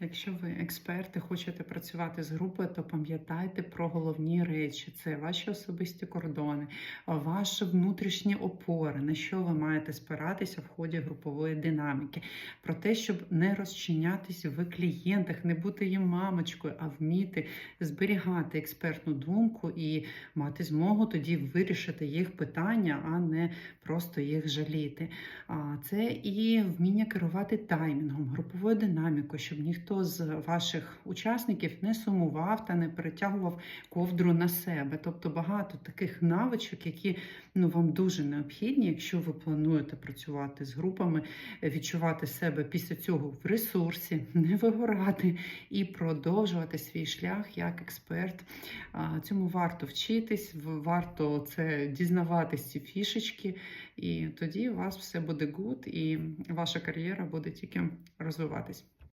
Якщо ви експерти, хочете працювати з групою, то пам'ятайте про головні речі: це ваші особисті кордони, ваші внутрішні опори, на що ви маєте спиратися в ході групової динаміки, про те, щоб не розчинятись в клієнтах, не бути їм мамочкою, а вміти зберігати експертну думку і мати змогу тоді вирішити їх питання, а не просто їх жаліти. А це і вміння керувати таймінгом, груповою динамікою, щоб ніхто з ваших учасників не сумував та не перетягував ковдру на себе. Тобто багато таких навичок, які ну вам дуже необхідні, якщо ви плануєте працювати з групами, відчувати себе після цього в ресурсі, не вигорати і продовжувати свій шлях як експерт. Цьому варто вчитись, варто це дізнаватись ці фішечки, і тоді у вас все буде гуд, і ваша кар'єра буде тільки розвиватись.